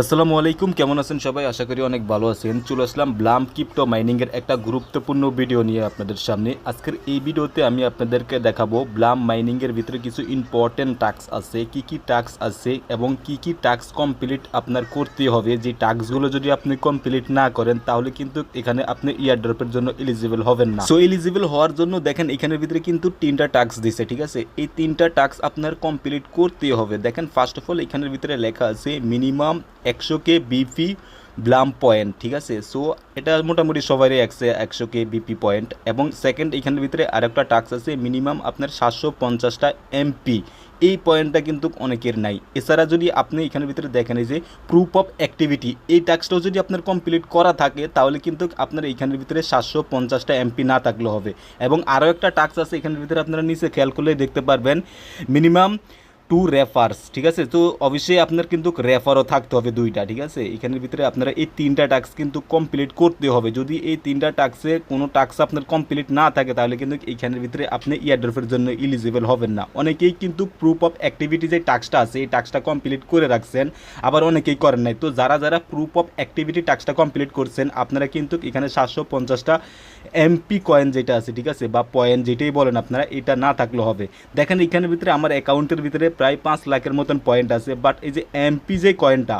আসসালামু আলাইকুম, কেমন আছেন সবাই? আশা করি অনেক ভালো আছেন। চলে আসলাম ব্লাম ক্রিপ্টো মাইনিংয়ের একটা গুরুত্বপূর্ণ ভিডিও নিয়ে আপনাদের সামনে। আজকের এই ভিডিওতে আমি আপনাদেরকে দেখাবো ব্লাম মাইনিংয়ের ভিতরে কিছু ইম্পর্টেন্ট টাস্ক আছে, কি কি টাস্ক আছে এবং কি কি টাস্ক কমপ্লিট আপনার করতে হবে। যে টাস্কগুলো যদি আপনি কমপ্লিট না করেন, তাহলে কিন্তু এখানে আপনি ইয়ার ড্রপের জন্য এলিজিবল হবেন না। সো এলিজিবল হওয়ার জন্য দেখেন, এখানের ভিতরে কিন্তু তিনটা টাস্ক দিছে, ঠিক আছে? এই তিনটা টাস্ক আপনার কমপ্লিট করতে হবে। দেখেন ফার্স্ট অফ অল এখানের ভিতরে লেখা আছে মিনিমাম একশো কে বিপি ব্লাম পয়েন্ট, ঠিক আছে? সো এটা মোটামুটি সবারই একশো একশো কে বিপি পয়েন্ট। এবং সেকেন্ড এখানের ভিতরে আরেকটা টাস্ক আছে মিনিমাম আপনার সাতশো পঞ্চাশটা এমপি এই পয়েন্টটা কিন্তু অনেকের নাই। এছাড়া যদি আপনি এখানের ভিতরে দেখেন যে প্রুফ অফ অ্যাক্টিভিটি এই টাস্কটাও যদি আপনার কমপ্লিট করা থাকে, তাহলে কিন্তু আপনার এইখানের ভিতরে সাতশো পঞ্চাশটা এমপি না থাকলে হবে। এবং আরও একটা টাস্ক আছে, এখানের ভিতরে আপনারা নিচে খেয়াল করলে দেখতে পারবেন। মিনিমাম টু রেফার্স ঠিক আছে? তো অবশ্যই আপনার কিন্তু রেফারও থাকতে হবে দুইটা, ঠিক আছে? এখানের ভিতরে আপনারা এই তিনটা টাস্ক কিন্তু কমপ্লিট করতে হবে। যদি এই তিনটা টাস্কে কোনো টাস্ক আপনার কমপ্লিট না থাকে, তাহলে কিন্তু এইখানের ভিতরে আপনি ইয়ারড্রফের জন্য ইলিজিবল হবেন না। অনেকেই কিন্তু প্রুফ অফ অ্যাক্টিভিটি যে টাস্কটা আছে, এই টাস্কটা কমপ্লিট করে রাখছেন, আবার অনেকেই করেন নাই। তো যারা যারা প্রুফ অফ অ্যাক্টিভিটি টাস্কটা কমপ্লিট করছেন, আপনারা কিন্তু এখানে সাতশো পঞ্চাশটা এমপি কয়েন যেটা আছে, ঠিক আছে? বা পয়েন্ট যেটাই বলেন আপনারা, এটা না থাকলে হবে। দেখেন এখানের ভিতরে আমার অ্যাকাউন্টের ভিতরে প্রায় পাঁচ লাখের মতন পয়েন্ট আছে বাট এই যে এমপি যে কয়েনটা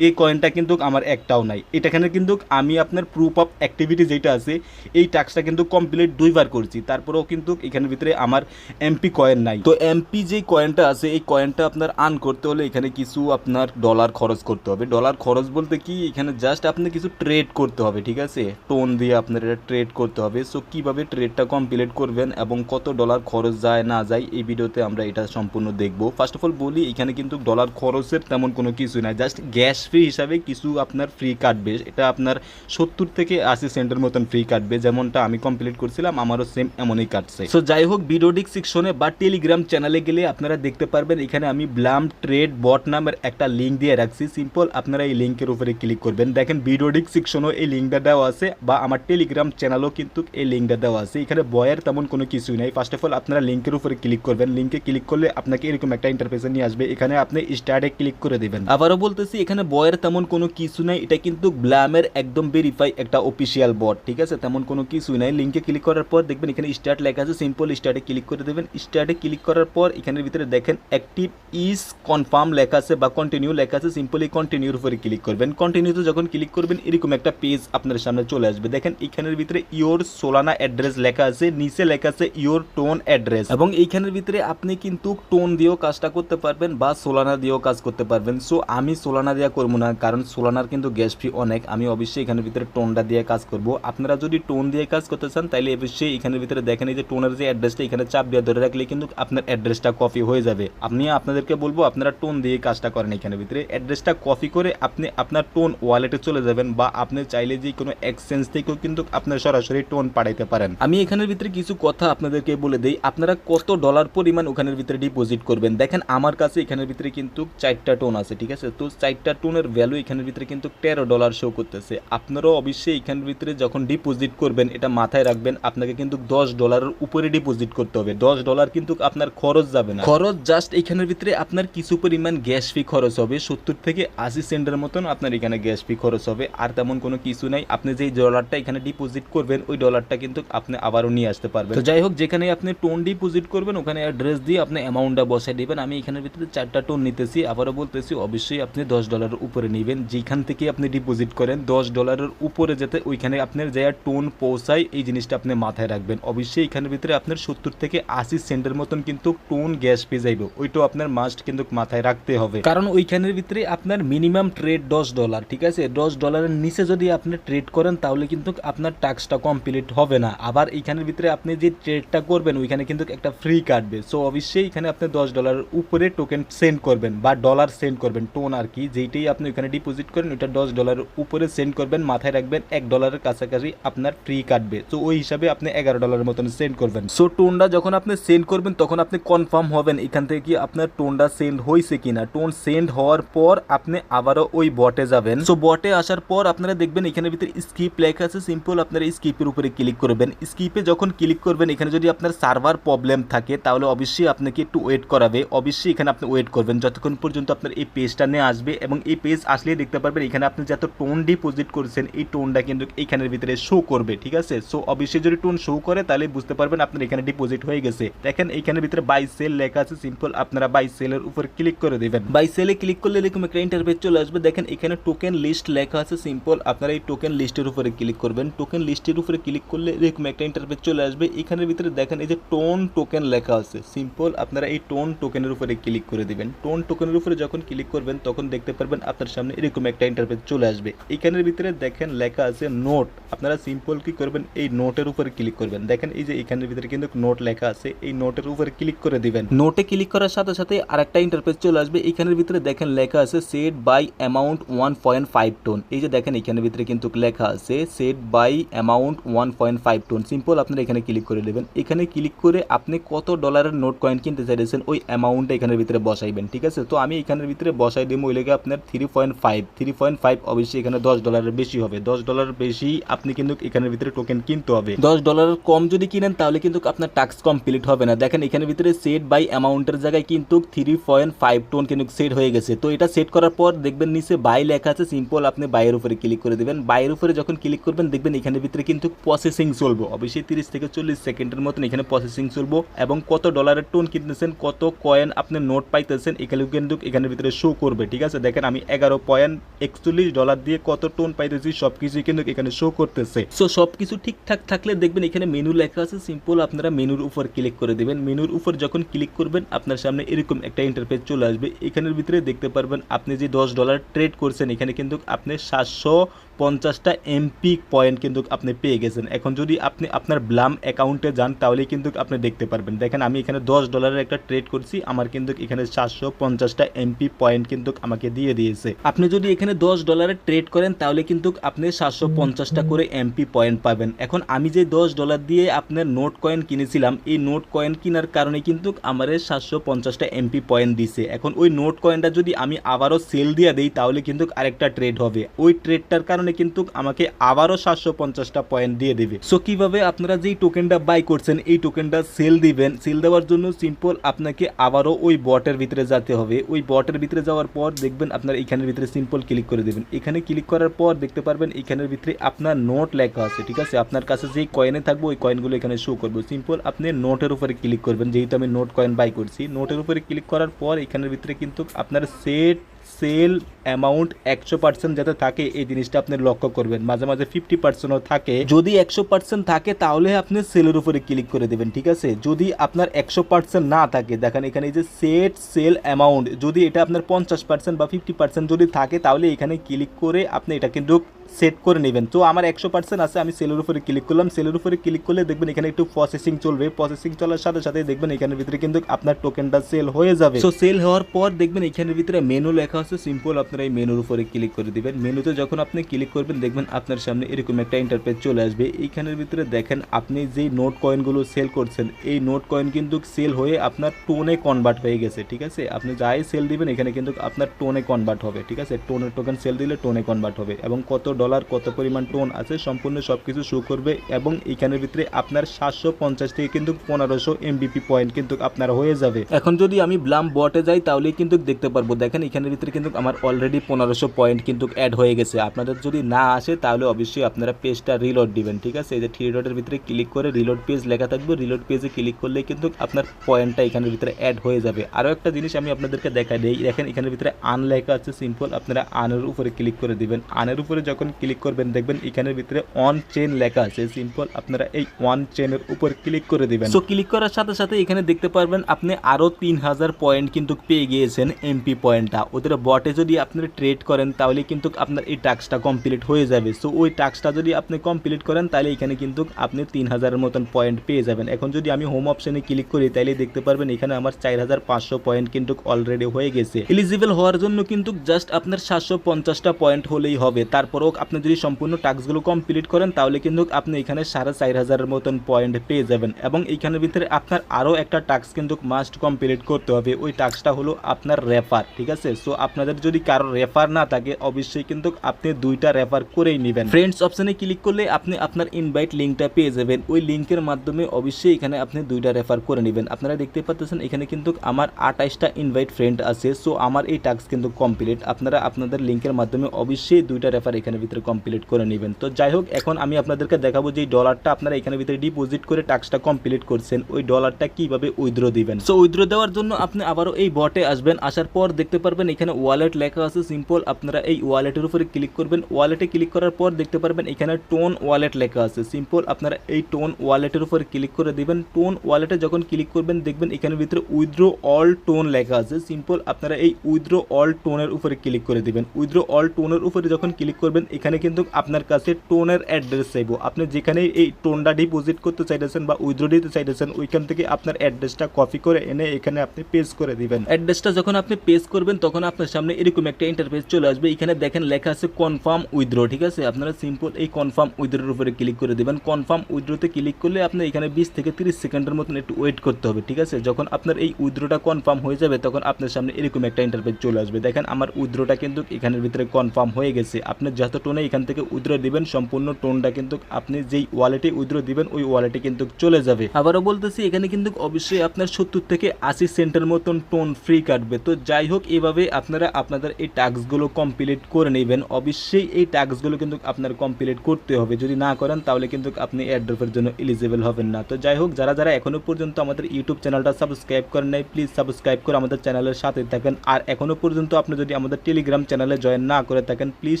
এই কয়েনটা কিন্তু আমার একটাও নাই। এটাখানে কিন্তু আমি আপনার প্রুফ অফ অ্যাক্টিভিটি যেটা আছে, এই টাস্কটা কিন্তু কমপ্লিট দুইবার করছি। তারপরেও কিন্তু এখানের ভিতরে আমার এমপি কয়েন নাই। তো এমপি যে কয়েনটা আছে, এই কয়েনটা আপনার আর্ন করতে হলে এখানে কিছু আপনার ডলার খরচ করতে হবে। ডলার খরচ বলতে কি, এখানে জাস্ট আপনি কিছু ট্রেড করতে হবে, ঠিক আছে? টোন দিয়ে আপনার এটা ট্রেড করতে হবে। সো কীভাবে ট্রেডটা কমপ্লিট করবেন এবং কত ডলার খরচ যায়, না যায়, এই ভিডিওতে আমরা এটা সম্পূর্ণ দেখব। ফার্স্ট অফ অল বলি, এখানে কিন্তু ডলার খরচের তেমন কোনো কিছু নাই। জাস্ট গ্যাস ফ্রি হিসাবে কিছু আপনার ফ্রি কাটবে এটা আপনার সত্তর থেকে আশি সেন্টের মতন ফ্রি কাটবে যেমনটা আমি কমপ্লিট করছিলাম, আমারও সেম এমনই কাটছে সো যাই হোক ভিডিওডিক সেকশনে বা টেলিগ্রাম চ্যানেলে গেলে আপনারা দেখতে পারবেন, এখানে আমি ব্লাম ট্রেড বট নামের একটা লিঙ্ক দিয়ে রাখছি। সিম্পল আপনারা এই লিঙ্কের উপরে ক্লিক করবেন। দেখেন ভিডিওডিক সেকশনও এই লিঙ্কটা দেওয়া আছে, বা আমার টেলিগ্রাম চ্যানেলও কিন্তু এই লিঙ্কটা দেওয়া আছে। এখানে বয়ের তেমন কোনো কিছুই নাই। ফার্স্ট অফ অল আপনারা লিঙ্কের উপরে ক্লিক করবেন। লিঙ্কে ক্লিক করলে আপনাকে এরকম একটা ইন্টারফেসে নিয়ে আসবে। এখানে আপনি স্টার্টে ক্লিক করে দেবেন। আবারও বলতেছি, এখানে বয়ের তেমন কোনো কিছু নাই। এটা কিন্তু ব্লামের একদম ভেরিফাই একটা অফিসিয়াল বট ঠিক আছে? তেমন কোনো কিছুই নাই। লিঙ্কে ক্লিক করার পর দেখবেন এখানে স্টার্ট লেখা আছে। সিম্পল স্টার্টে ক্লিক করে দেবেন। স্টার্টে ক্লিক করার পর এখানের ভিতরে দেখেন অ্যাক্টিভ ইজ কনফার্ম লেখা আছে বা কন্টিনিউ লেখা আছে। সিম্পলি কন্টিনিউর উপরে ক্লিক করবেন। কন্টিনিউতে যখন ক্লিক করবেন, এরকম একটা পেজ আপনার সামনে চলে আসবে। দেখেন এখানের ভিতরে ইওর সোলানা অ্যাড্রেস লেখা আছে। নিচে লেখা আছে ইওর টোন অ্যাড্রেস এবং এইখানের ভিতরে আপনি কিন্তু টোন দিয়েও কাজটা করতে পারবেন বা সোলানা দিয়েও কাজ করতে পারবেন। সো আমি সোলানা দিয়ে করব না, কারণ সোলানার কিন্তু গ্যাস ফি অনেক। আমি অবশ্যই এখানের ভিতরে টোনটা দিয়ে কাজ করব। আপনারা যদি টোন দিয়ে কাজ করতে চান তাহলে অবশ্যই এখানের ভিতরে দেখেন এই যে টোনের যে অ্যাড্রেসটা এখানে চাপ দিয়ে ধরে রাখলে কিন্তু আপনার অ্যাড্রেসটা কপি হয়ে যাবে। আপনি আপনাদেরকে বলব, আপনারা টোন দিয়ে কাজটা করেন এখানের ভিতরে। অ্যাড্রেসটা কপি করে আপনি আপনার টোন ওয়ালেটে চলে যাবেন বা আপনি চাইলে যে কোনো এক্সচেঞ্জ থেকেও কিন্তু আপনার সরাসরি টোন পাঠাইতে পারেন। আমি এখানের ভিতরে কিছু কথা আপনাদেরকে বলে দিই। আপনারা কত ডলার পরিমাণ ওখানের ভিতরে ডিপোজিট করবেন? দেখেন আমার কাছে এখানের ভিতরে কিন্তু চারটা টোন আছে, ঠিক আছে? তো চারটা টোনের ভ্যালু এখানের ভিতরে কিন্তু তেরো ডলার শো করতেছে। আপনারাও অবশ্যই এখানের ভিতরে যখন ডিপোজিট করবেন, এটা মাথায় রাখবেন, আপনাকে কিন্তু দশ ডলারের উপরে ডিপোজিট করতে হবে। দশ ডলার কিন্তু আপনার খরচ যাবে না। খরচ জাস্ট এখানের ভিতরে আপনার কিছু পরিমাণ গ্যাস ফি খরচ হবে। সত্তর থেকে আশি সেন্টের মতন আপনার এখানে গ্যাস ফি খরচ হবে। আর তেমন কোনো কিছু নাই। আপনি যেই ডলারটা এখানে ডিপোজিট করবেন, ওই ডলারটা কিন্তু আপনি আবারও নিয়ে আসতে পারবেন। তো যাই হোক, যেখানে আপনি টোন ডিপোজিট করবেন, ওখানে অ্যাড্রেস দিয়ে আপনি অ্যামাউন্টটা বসাই দেবেন। আমি এখানের ভিতরে চারটা টোন নিতেছি। আবারও বলতেছি, অবশ্যই আপনি দশ ডলারের উপরে নেবেন যেখান থেকে আপনি ডিপোজিট করেন, দশ ডলারের উপরে যাতে ওইখানে আপনার যা টোন পৌঁছায়, এই জিনিসটা আপনি মাথায় রাখবেন। অবশ্যই এখানের ভিতরে আপনার সত্তর থেকে আশি সেন্টের মতন কিন্তু টোন গ্যাস পেয়ে যাইব। ওইটাও আপনার মাস্ট কিন্তু মাথায় রাখতে হবে। কারণ ওইখানের ভিতরে আপনার মিনিমাম ট্রেড দশ ডলার ঠিক আছে? দশ ডলারের নিচে যদি আপনি ট্রেড করেন, তাহলে কিন্তু আপনার টাস্কটা কমপ্লিট হবে না। আবার এইখানের ভিতরে আপনি যে ট্রেডটা করবেন, ওইখানে কিন্তু একটা ফ্রি কাটবে সো অবশ্যই এখানে আপনি দশ ডলারের উপরে টোকেন সেন্ড করবেন বা ডলার সেন্ড করবেন টোন আর কি, যেইটাই আপনি ওইখানে ডিপোজিট করেন, ওইটা দশ ডলারের উপরে সেন্ড করবেন, মাথায় রাখবেন, এক ডলারের কাছাকাছি আপনার ফ্রি কাটবে। তো ওই হিসাবে আপনি এগারো ডলারের মতন সেন্ড করবেন। সো টোনটা যখন আপনি সেন্ড করবেন, তখন আপনি কনফার্ম হবেন এখান থেকে কি আপনার টোনটা সেন্ড হয়েছে কিনা। টোন সেন্ড হওয়ার পর আপনি আবারও ওই বটে যাবেন। সো বটে আসার পর আপনারা দেখবেন এখানে ভিতরে স্কিপ লেখা আছে সিম্পল আপনারা স্কিপের উপরে ক্লিক করবেন। স্কিপে যখন ক্লিক করবেন, এখানে যদি আপনার সার্ভার প্রবলেম থাকে, তাহলে অবশ্যই আপনাকে একটু ওয়েট করাবে। অবশ্যই এখানে আপনি ওয়েট করবেন, যতক্ষণ পর্যন্ত আপনার এই পেজটা নিয়ে আসবে এবং এই পেজ আসলেই দেখতে পারবেন, এখানে আপনি যত টোন ডিপোজিট করছেন, এই টোনটা কিন্তু এইখানের ভিতরে শো করবে, ঠিক আছে? সো অবশ্যই যদি টোন শো করে, তাহলে বুঝতে পারবেন আপনার এখানে ডিপোজিট হয়ে গেছে। দেখেন এইখানের ভিতরে বাই সেল লেখা আছে সিম্পল আপনারা বাই সেলের উপর ক্লিক করে দিবেন। বাই সেলে ক্লিক করলে এরকম একটা ইন্টারফেস চলে আসবে। দেখেন, এখানে টোকেন লিস্ট লেখা আছে সিম্পল আপনারা এই টোকেন লিস্টের উপরে ক্লিক করবেন। টোকেন লিস্টের উপরে ক্লিক করলে এরকম একটা ইন্টারফেস চলে আসবে। এখানের ভিতরে দেখেন, এই যে টোন টোকেন লেখা আছে সিম্পল আপনারা এই টোন টোকেনের উপরে ক্লিক করে দিবেন। টোন টোকেনের উপরে যখন ক্লিক করবেন, তখন দেখতে পারবেন আপনার সামনে এরকম একটা ইন্টারফেস চলে আসবে। এখানের ভিতরে দেখেন লেখা আছে নোট আপনারা সিম্পল কি করবেন? এই নোটের উপরে ক্লিক করবেন। দেখেন এই যে এখানের ভিতরে কিন্তু নোট লেখা আছে, এই নোটের উপরে ক্লিক করে দিবেন। নোটে ক্লিক করার সাথে সাথে আরেকটা ইন্টারফেস চলে আসবে। এখানের ভিতরে দেখেন লেখা আছে set by amount one point five ton এই যে দেখেন এখানের ভিতরে কিন্তু লেখা আছে set by amount one point five ton simple আপনারা এখানে ক্লিক করে দেবেন। এখানে ক্লিক করে আপনি কত ডলারের নোট কয়েন কিনতে চাইছেন ওই অ্যামাউন্টটা এখানের ভিতরে বসাইবেন। ঠিক আছে? তো আমি এখানের ভিতরে বসাই দেবো, ওই লেগে আপনার three point five three point five অবশ্যই এখানে দশ ডলারের বেশি হবে। দশ ডলার বেশি আপনি কিন্তু এখানের ভিতরে টোকেন কিনতে হবে। দশ ডলারের কম যদি কিনেন তাহলে কিন্তু আপনার টাস্ক কমপ্লিট হবে না। দেখেন এখানের ভিতরে সেট বাই অ্যামাউন্টের জায়গায় কিন্তু থ্রি পয়েন্ট ফাইভ টোন কিন্তু সেট হয়ে গেছে। তো এটা সেট করার পর দেখবেন নিচে বাই লেখা আছে সিম্পল আপনি বাইয়ের উপরে ক্লিক করে দেবেন। বাইয়ের উপরে যখন ক্লিক করবেন দেখবেন এখানের ভিতরে কিন্তু প্রসেসিং চলবো। অবশ্যই তিরিশ থেকে চল্লিশ সেকেন্ডের মতন এখানে প্রসেসিং চলবো এবং কত ডলারের টোন কিনতেছেন, কত কয়েন আপনি নোট পাইতেছেন এখানে কিন্তু এখানের ভিতরে শো করবে। ঠিক আছে? দেখেন আমি এগারো পয়েন্ট একচল্লিশ ডলার দিয়ে কত টোন পাইতেছি সব কিছুই কিন্তু এখানে শো করতেছে। সো সব কিছু ঠিকঠাক থাকলে দেখবেন এখানে মেনু লেখা আছে সিম্পল আপনারা মেনুর উপর ক্লিক করে দেবেন। মেনুর উপর যখন ক্লিক করবেন, আপনার সামনে এরকম একটা ইন্টারফেস চলে আসবে। এখানের ভিতরে দেখতে পারবেন, আপনি যে দশ ডলার ট্রেড করছেন, এখানে কিন্তু আপনি সাতশো পঞ্চাশটা এমপি পয়েন্ট কিন্তু আপনি পেয়ে গেছেন। এখন যদি আপনি আপনার ব্লাম অ্যাকাউন্টে যান, তাহলে কিন্তু আপনি দেখতে পারবেন। দেখেন, আমি এখানে দশ ডলারের একটা ট্রেড করছি। আমার কিন্তু এখানে সাতশো পঞ্চাশটা এমপি পয়েন্ট কিন্তু আমাকে দিয়ে দিয়েছে। আপনি যদি এখানে দশ ডলারের ট্রেড করেন, তাহলে কিন্তু আপনি সাতশো পঞ্চাশটা করে এমপি পয়েন্ট পাবেন। এখন আমি যে দশ ডলার দিয়ে আপনার নোট কয়েন কিনেছিলাম, এই নোট কয়েন কেনার কারণে কিন্তু আমার সাতশো পঞ্চাশটা এমপি পয়েন্ট দিছে। এখন ওই নোট কয়েনটা যদি আমি আবারও সেল দিয়ে দিই, তাহলে কিন্তু আরেকটা ট্রেড হবে। ওই ট্রেডটার কারণে কিন্তু আমাকে আবারও সাতশো পঞ্চাশটা পয়েন্ট দিয়ে দেবে। সো কীভাবে আপনারা যেই টোকেনটা বাই করছেন, এই টোকেনটা সেল দিবেন সেল দেওয়ার জন্য সিম্পল আপনাকে আবারও ওই বটের ভিতরে যেতে হবে। ওই বটের ভিতরে যাওয়ার পর দেখবেন আপনার এখানের ভিতরে সিম্পল ক্লিক করে দেবেন। এখানে ক্লিক করার পর দেখতে পারবেন এখানের ভিতরে আপনার নোট লেখা আছে, ঠিক আছে? আপনার কাছে যেই কয়েনে থাকবে, ওই কয়েনগুলো এখানে শো করব। সিম্পল আপনি নোটের উপরে ক্লিক করবেন। যেহেতু আমি নোট কয়েন বাই করছি নোটের উপরে ক্লিক করার পর এখানের ভিতরে কিন্তু আপনার সেট সেল অ্যামাউন্ট একশো পার্সেন্ট যাতে থাকে, এই জিনিসটা আপনি লক্ষ্য করবেন। মাঝে মাঝে ফিফটি পার্সেন্টও থাকে। যদি একশো পার্সেন্ট থাকে, তাহলে আপনি সেলের উপরে ক্লিক করে দেবেন, ঠিক আছে? যদি আপনার একশো পার্সেন্ট না থাকে, দেখেন এখানে যে সেট, সেল অ্যামাউন্ট, যদি এটা আপনার পঞ্চাশ পার্সেন্ট বা ফিফটি পার্সেন্ট যদি থাকে, তাহলে এখানে ক্লিক করে আপনি এটা কিন্তু সেট করে নেবেন। তো আমার একশো পার্সেন্ট আছে, আমি সেলের উপরে ক্লিক করলাম। সেলের উপরে ক্লিক করলে দেখবেন এখানে একটু প্রসেসিং চলবে। প্রসেসিং চলার সাথে সাথে দেখবেন এখানের ভিতরে কিন্তু আপনার টোকেনটা সেল হয়ে যাবে। তো সেল হওয়ার পর দেখবেন এখানের ভিতরে মেনু লেখা আছে সিম্পল আপনারা এই মেনুর উপরে ক্লিক করে দিবেন। মেনুতে যখন আপনি ক্লিক করবেন, দেখবেন আপনার সামনে এরকম একটা ইন্টারপেজ চলে আসবে। এইখানের ভিতরে দেখেন, আপনি যেই নোট কয়েনগুলো সেল করছেন, এই নোট কয়েন কিন্তু সেল হয়ে আপনার টোনে কনভার্ট হয়ে গেছে, ঠিক আছে? আপনি যাই সেল দিবেন, এখানে কিন্তু আপনার টোনে কনভার্ট হবে, ঠিক আছে? টোনের টোকেন সেল দিলে টোনে কনভার্ট হবে এবং কত ডলার কত পরিমাণ টোন আছে সম্পূর্ণ সব কিছু শো করবে এবং এখানের ভিতরে আপনার সাতশো পঞ্চাশ থেকে কিন্তু পনেরোশো এমবিপি পয়েন্ট কিন্তু আপনার হয়ে যাবে। এখন যদি আমি ব্লাম বটে যাই তাহলে কিন্তু দেখতে পারব। দেখেন, এখানের ভিতরে কিন্তু আমার অলরেডি পনেরোশো পয়েন্ট কিন্তু অ্যাড হয়ে গেছে। আপনাদের যদি না আসে, তাহলে অবশ্যই আপনারা পেজটা রিলোড দিবেন, ঠিক আছে? এই যে থ্রি ডটের ভিতরে ক্লিক করে রিলোড পেজ লেখা থাকবে। রিলোড পেজে ক্লিক করলে কিন্তু আপনার পয়েন্টটা এখানের ভিতরে অ্যাড হয়ে যাবে। আরও একটা জিনিস আমি আপনাদেরকে দেখা দিই। দেখেন, এখানের ভিতরে আন লেখা আছে সিম্পল আপনারা আনের উপরে ক্লিক করে দিবেন। আনের উপরে যখন ক্লিক করবেন, দেখবেন এখানের ভিতরে অন চেন লেখা আছে। সিম্পল আপনারা এই ওয়ান চেনের উপর ক্লিক করে দিবেন। সো ক্লিক করার সাথে সাথে এখানে দেখতে পারবেন আপনি আরও তিন হাজার পয়েন্ট কিন্তু পেয়ে গিয়েছেন এমপি পয়েন্টটা ওদের বটে যদি আপনি ট্রেড করেন, তাহলে কিন্তু আপনার এই টাস্কটা কমপ্লিট হয়ে যাবে। সো ওই টাস্কটা যদি আপনি কমপ্লিট করেন, তাহলে এখানে কিন্তু আপনি তিন হাজারের মতন পয়েন্ট পেয়ে যাবেন। এখন যদি আমি হোম অপশনে ক্লিক করি, তাহলে দেখতে পারবেন এখানে আমার চার হাজার পাঁচশো পয়েন্ট কিন্তু অলরেডি হয়ে গেছে। এলিজিবল হওয়ার জন্য কিন্তু জাস্ট আপনার সাতশো পঞ্চাশটা পয়েন্ট হলেই হবে। তারপরেও আপনি যদি সম্পূর্ণ টাস্কগুলো কমপ্লিট করেন, তাহলে কিন্তু আপনি এখানে সাড়ে চার হাজারের মতন পয়েন্ট পেয়ে যাবেন। এবং এইখানের ভিতরে আপনার আরও একটা টাস্ক কিন্তু মাস্ট কমপ্লিট করতে হবে। ওই টাস্কটা হলো আপনার রেফার ঠিক আছে? সো আপনাদের যদি কারও রেফার না থাকে, অবশ্যই কিন্তু আপনি দুইটা রেফার করেই নেবেন। ফ্রেন্ডস অপশানে ক্লিক করলে আপনি আপনার ইনভাইট লিঙ্কটা পেয়ে যাবেন। ওই লিঙ্কের মাধ্যমে অবশ্যই এখানে আপনি দুইটা রেফার করে নেবেন। আপনারা দেখতে পাচ্ছেন এখানে কিন্তু আমার আঠাইশটা ইনভাইট ফ্রেন্ড আছে। সো আমার এই টাস্ক কিন্তু কমপ্লিট আপনারা আপনাদের লিঙ্কের মাধ্যমে অবশ্যই দুইটা রেফার এখানে ভিতরে কমপ্লিট করে নেবেন। তো যাই হোক এখন আমি আপনাদেরকে দেখাবো যে ডলারটা আপনারা এখানে ভিতরে ডিপোজিট করে টাস্কটা কমপ্লিট করছেন। ওই ডলারটা কীভাবে উইথড্র দিবেন? সো উইথড্র দেওয়ার জন্য আপনি আবারও এই বটে আসবেন। আসার পর দেখতে পারবেন এখানে ওয়ালেট লেখা আছে সিম্পল আপনারা এই ওয়ালেটের উপরে ক্লিক করবেন। ওয়ালেটে ক্লিক করার পর দেখতে পারবেন এখানে টোন ওয়ালেট লেখা আছে। সিম্পল আপনারা এই টোন ওয়ালেটের উপরে ক্লিক করে দিবেন। টোন ওয়ালেটে যখন ক্লিক করবেন, দেখবেন এখানে ভিতরে উইথড্র অল টোন লেখা আছে। সিম্পল আপনারা এই উইথড্র অল টোনের উপরে ক্লিক করে দিবেন। উইথড্র অল টোনের উপরে যখন ক্লিক করবেন এখানে কিন্তু আপনার কাছে টোনের অ্যাড্রেস চাইব। আপনি যেখানে এই টোনটা ডিপোজিট করতে চাইতেছেন বা উইথড্র দিতে চাইতেছেন, ওইখান থেকে আপনার অ্যাড্রেসটা কপি করে এনে এখানে আপনি পেজ করে দিবেন। অ্যাড্রেসটা যখন আপনি পেজ করবেন, তখন আপনার সামনে এরকম একটা ইন্টারফেস চলে আসবে। এখানে দেখেন লেখা আছে কনফার্ম উইথড্র ঠিক আছে? আপনারা সিম্পল এই কনফার্ম উইথড্রোর উপরে ক্লিক করে দেবেন। কনফার্ম উইথড্রোতে ক্লিক করলে আপনি এখানে বিশ থেকে তিরিশ সেকেন্ডের মতন একটু ওয়েট করতে হবে, ঠিক আছে? যখন আপনার এই উইথড্রোটা কনফার্ম হয়ে যাবে, তখন আপনার সামনে এরকম একটা ইন্টারফেস চলে আসবে। দেখেন আমার উইথড্রোটা কিন্তু এখানের ভিতরে কনফার্ম হয়ে গেছে। আপনি যত টোনে এখান থেকে উইথড্র দিবেন, সম্পূর্ণ টোনটা কিন্তু আপনি যেই ওয়ালেটে উইথড্র দিবেন, ওই ওয়ালেটে কিন্তু চলে যাবে। আবারও বলতেছি, এখানে কিন্তু অবশ্যই আপনার সত্তর থেকে আশি সেন্টের মতন টোন ফ্রি কাটবে। তো যাই হোক, এভাবে আপনারা আপনাদের এই টাস্কগুলো কমপ্লিট করে নেবেন। অবশ্যই এই টাস্কগুলো কিন্তু আপনার কমপ্লিট করতে হবে। যদি না করেন, তাহলে কিন্তু আপনি এয়ারড্রপের জন্য এলিজিবল হবেন না। তো যাই হোক, যারা যারা এখনও পর্যন্ত আমাদের ইউটিউব চ্যানেলটা সাবস্ক্রাইব করেন নাই প্লিজ সাবস্ক্রাইব করে আমাদের চ্যানেলের সাথে থাকেন। আর এখনও পর্যন্ত আপনি যদি আমাদের টেলিগ্রাম চ্যানেলে জয়েন না করে থাকেন প্লিজ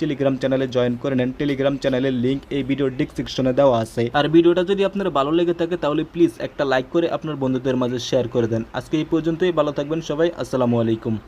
টেলিগ্রাম চ্যানেলে জয়েন করে নেন টেলিগ্রাম চ্যানেলের লিঙ্ক এই ভিডিওর ডিসক্রিপশনে দেওয়া আছে। আর ভিডিওটা যদি আপনার ভালো লেগে থাকে, তাহলে প্লিজ একটা লাইক করে আপনার বন্ধুদের মাঝে শেয়ার করে দেন। আজকে এই পর্যন্তই, ভালো থাকবেন সবাই, আসসালামু আলাইকুম।